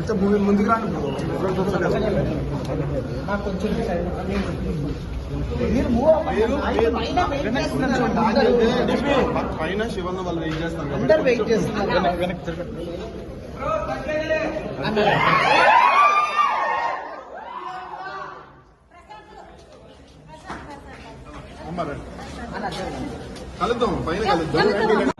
కొంచెం భూమి ముందుకు. ఆయన పైన శివన్న వాళ్ళు వెయిట్ చేస్తారు అందరు వెయిట్ చేస్తున్నారు. కలుద్దాం పైన కలుద్దాం.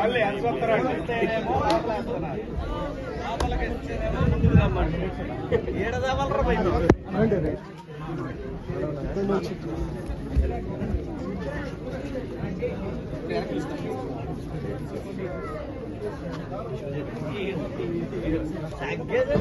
వాళ్ళు ఎంత వస్తారు ఏడదావలరా బయట తగ్గేదే